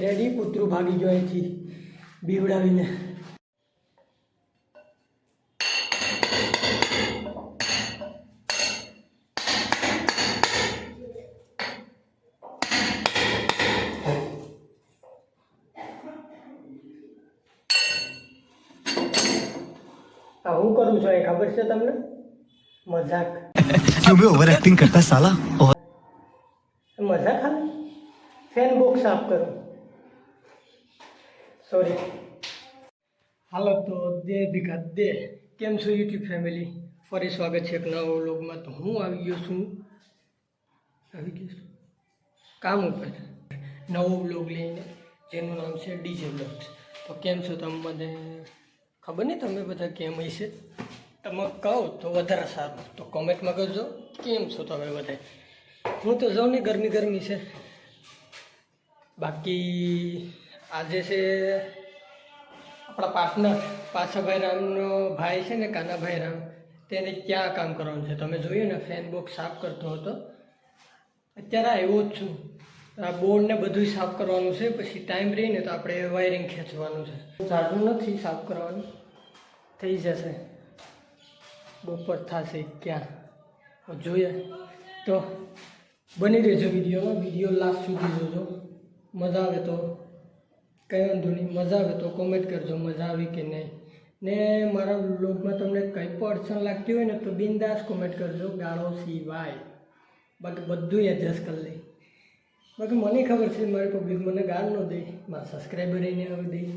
Ready કૂતરું ભાગી ગયો અહીંથી બીવડાવીને. હું કરું છું એ ખબર છે તમને? મજાક. क्यों भी ओवर एक्टिंग करता है साला और મજા ખાલી ફેન બોક્સ સાફ કરો સોરી હાલો તો દે ભીખા દે કેમ છો યુટ્યુબ ફેમિલી ફરી સ્વાગત છે એક નવા વ્લોગમાં તો હું આવી ગયો છું આવી ગયો છું કામ ઉપર નવો વ્લોગ લઈને જેનું નામ છે ડીજે બ્લોગ્સ તો કેમ છો તમે મને ખબર નહીં તમે બધા કેમ હશે તમે કહો તો વધારે સારું. તો કોમેન્ટમાં કરજો કેમ છો તમે બધે? હું તો જાઉં ને ગરમી ગરમી છે. બાકી આજે છે આપણા પાર્ટનર પાછાભાઈ રામનો ભાઈ છે ને કાનાભાઈ રામ તેને ક્યાં કામ કરવાનું છે? તમે જોયું ને ફેન બોક્સ સાફ કરતો હતો. અત્યારે આવ્યો જ છું. આ બોર્ડ ને બધું સાફ કરવાનું છે, પછી ટાઈમ રહીને તો આપણે વાયરિંગ ખેંચવાનું છે. ચાર્જર નથી સાફ કરવાનું. થઈ જશે. બપોર થશે ક્યાં? જોઈએ. તો બની રહેજો વિડીયોમાં. વીડિયો લાસ્ટ સુધી જોજો. મજા આવે તો કંઈ વાંધો નહીં. મજા આવે તો કોમેન્ટ કરજો મજા આવી કે નહીં. ને મારા બ્લોગમાં તમને કંઈ પણ અડચણ લાગતી હોય ને તો બિંદાસ કોમેન્ટ કરજો. ગાળો સિવાય. બાકી બધું એડજસ્ટ કરી લઈ. બાકી મને ખબર છે, મારી પબ્લિક મને ગાળ ન દે. મારા સબસ્ક્રાઈબર એને આવી દે.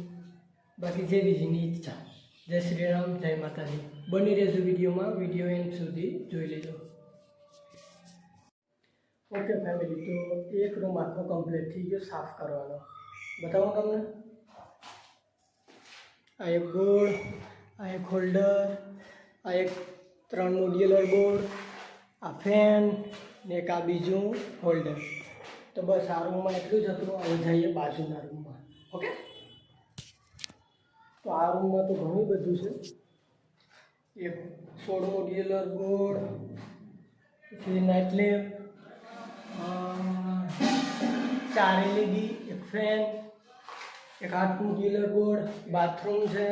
બાકી જેવી જેની ઈચ્છા. જય શ્રી રામ, જય માતાજી. બની રહેજો વિડીયોમાં. વીડિયો એન્ડ સુધી જોઈ લેજો. ઓકે ફેમિલી તો એક રૂમ આખો કમ્પ્લીટ થઈ ગયો, સાફ કરવાનો. બતાવો તમને? આ એક બોર્ડ આ એક હોલ્ડર આ એક ત્રણ મોડ્યુલર બોર્ડ આ ફેન ને એક આ બીજું હોલ્ડર તો બસ આ રૂમમાં એટલું જ હતું. હવે જઈએ બાજુના રૂમમાં ઓકે? તો આ રૂમમાં તો ઘણું બધું છે. એક સોળ મોડ્યુલર બોર્ડ પછી નાઇટ લેમ્પ ચાર એલઈડી એક ફેન, એક હાથનું મોડ્યુલર બોર્ડ બાથરૂમ છે,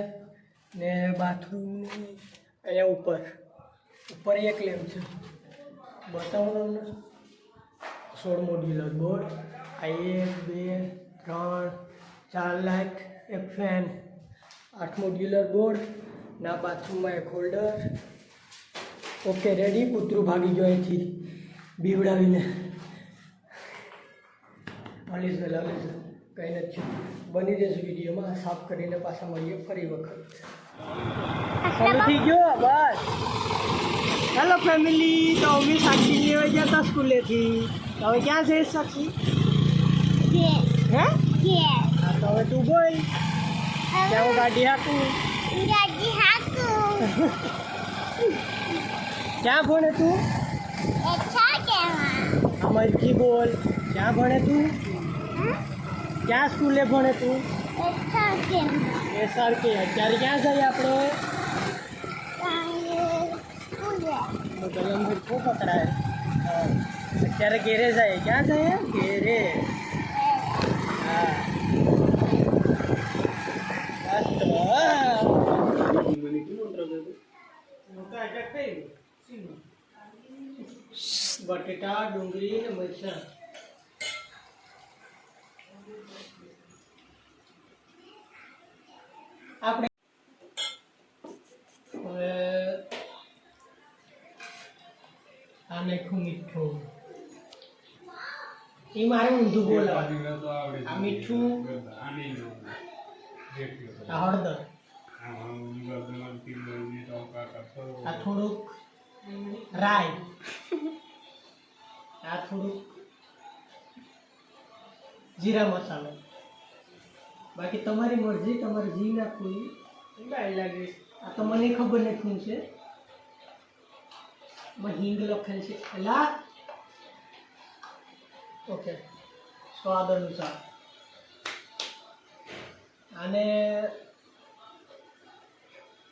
ને બાથરૂમની અહીંયા ઉપર ઉપર એક લેમ્પ છે. બતાવો તમને સોળમો ડીલર બોર્ડ આ એક, બે, ત્રણ, ચાર લાઇટ, એક ફેન, આઠમો ડીલર બોર્ડ ના બાથરૂમમાં એક હોલ્ડર ઓકે રેડી કૂતરું ભાગી ગયો અહીંથી. બીવડાવીને. હલીશ ભાઈ હલીશ કંઈ નથી. બની જશે વિડીયોમાં. સાફ કરીને પાછા મળીએ ફરી વખત. ચાલુ થઈ ગયો? બસ. હેલો ફેમિલી તો અમે સાક્ષી લેવા ગયા હતા સ્કૂલેથી તો હવે ક્યાં છે સાક્ષી? હે? હા તો હવે તું બોલ. ત્યાં હું ગાડી હાકું. ક્યાં ભણે તું અમરજી બોલ ક્યાં ભણે તું ક્યાં સ્કૂલે ભણે તું એ સર કે અત્યારે ક્યાં જઈએ આપણે તો ગલમભીર ખૂબ પકડાય હા. અત્યારે ઘેરે જાય ક્યાં જઈએ ઘેરે હા બસ તો હા. બટેટા ડુંગળી ને મરચાં. આપણે હવે આ નાખું મીઠું. એ મારે ઊંધું બોલાવે આ મીઠું. આ હળદર. આ થોડુંક રાઈ. આ થોડુંક જીરા મસાલો. બાકી તમારી મરજી તમારે જી નાખવું ગાય લાગે આ તો મને ખબર નથી શું છે હિંગ લખેલ છે. એલા ઓકે. સ્વાદ અનુસાર. અને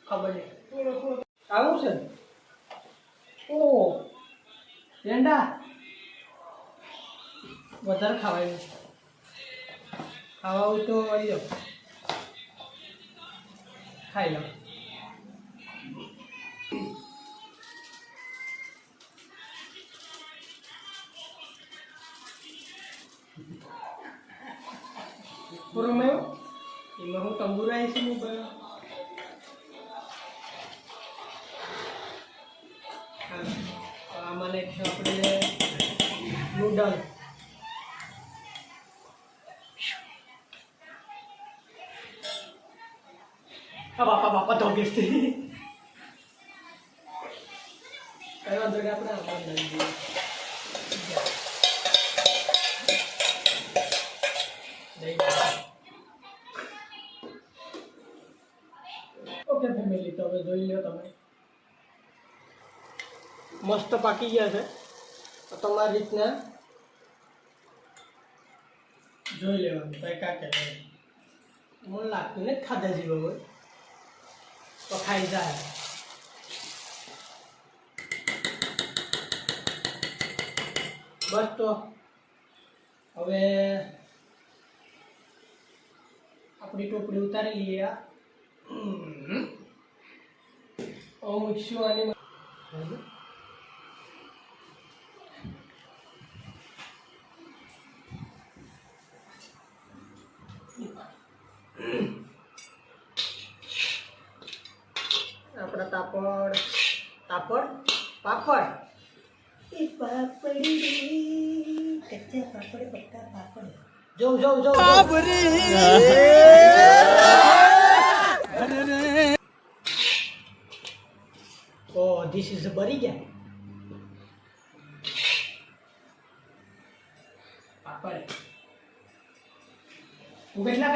ખબર નહીં. આવું છે? ઓ પેંડા વધારે ખાવાય ખાવા હોય તો આવી જાઓ. ખાઈ લો. પૂરો મેં એમાં હું તંબુરાઈ છું મોબાઈલ મને આપણે નૂડલ આ બાપા બાપા તો ગેસ્ટ કઈ વાંધો નહીં આપણે આપણે લઈ જઈએ લઈ જઈએ. ઓકે ફેમિલી તો હવે જોઈ લો તમે મસ્ત પાકી ગયા છે તો તમારી રીતના જોઈ લેવાનું કઈ કાકે મને લાગતું ને ખાધા જેવો હોય તો જાય. બસ તો. હવે આપણી ટોપડી ઉતારી લઈએ આ. હમ. હવે મૂકશું આની હમ. આપણા તાપડ તાપડ પાપડ એ પાપડી કચ્ચા પાપડ પક્કા પાપડ જો ધીસ ઇઝ બરી ગયા. પાપડ. તું કેટલા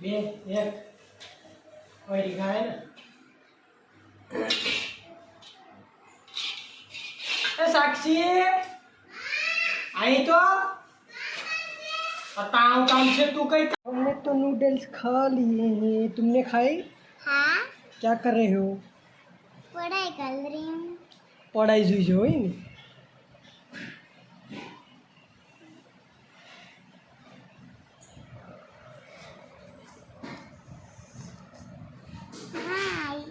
બે એક. ઓયડી ખાય ને. એ સાક્ષી અહીં તો बताओ काम से तू कहीं हमने तो नूडल्स खा लिए हैं तुमने खाए हाँ क्या कर रहे हो पढ़ाई कर रही हूँ पढ़ाई जुई जो है नी હાય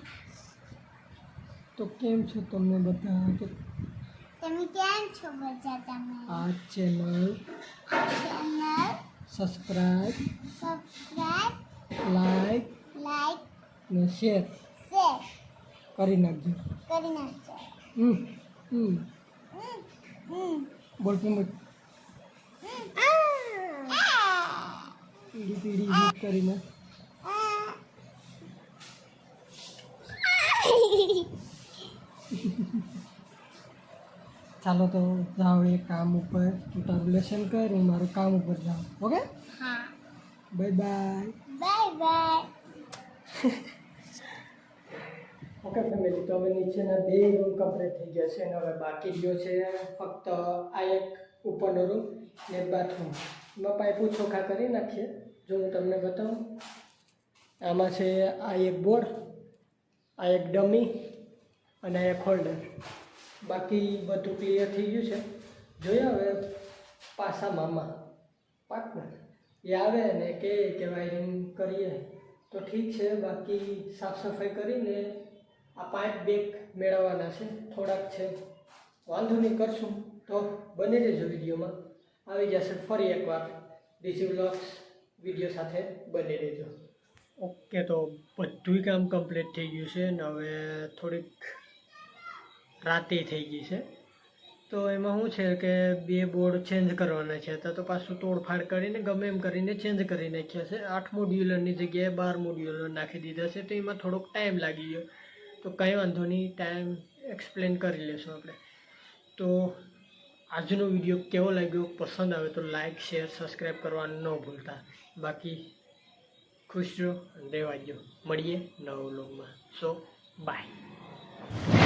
તો કેમ છો તમને બધા તો તમે કેમ છો બધા તમે આ channel channel subscribe subscribe like like ને શેર શેર કરી નાખજો કરી નાખજો હમ હમ હમ, હમ. બોલ કે મત આ. પીડી પીડી હિટ કરીને આ. ચાલો તો જાઓ એ કામ ઉપર તું તારું લેસન કર હું મારું કામ ઉપર જાઉં. ઓકે? હા. Bye bye bye bye okay family તો હવે નીચેના બે રૂમ કમ્પ્લીટ થઈ ગયા છે અને હવે બાકી ગયો છે ફક્ત આ એક ઉપરનો રૂમ ને બાથરૂમ એમાં પાઇપો ચોખ્ખા કરી નાખીએ. જો હું તમને બતાવું. આમાં છે આ એક બોર્ડ આ એક ડમી અને આ એક હોલ્ડર બાકી બધું ક્લિયર થઈ ગયું છે. જોઈએ હવે પાસા મામા પાર્ટનર એ આવે ને કે કે વાયરિંગ કરીએ. તો ઠીક છે, બાકી સાફ સફાઈ કરીને આ પાઇપ બેક મેળવવાના છે. થોડાક છે. વાંધો નહીં, કરશું. તો બની રહેજો વિડીયોમાં. આવી જશે ફરી એકવાર. ડીસી વ્લોગ્સ વીડિયો સાથે બની રહેજો. ઓકે, તો બધુંય કામ કમ્પ્લીટ થઈ ગયું છે ને હવે થોડીક રાતે થઈ ગઈ છે. તો એમાં શું છે કે બે બોર્ડ ચેન્જ કરવાના છે. તો પાછું તોડફાડ કરીને ગમે એમ કરીને ચેન્જ કરી નાખ્યા છે. આઠ મોડ્યુલરની જગ્યાએ બાર મોડ્યુલર નાખી દીધા છે. તો એમાં થોડોક ટાઈમ લાગી ગયો. તો કંઈ વાંધો નહીં ટાઈમ એક્સપ્લેન કરી લેશું આપણે. તો આજનો વીડિયો કેવો લાગ્યો? પસંદ આવે તો લાઇક શેર સબસ્ક્રાઈબ કરવાનું ન ભૂલતા. બાકી ખુશ રહો રહેવા દો મળીએ નવા વ્લોગમાં સો બાય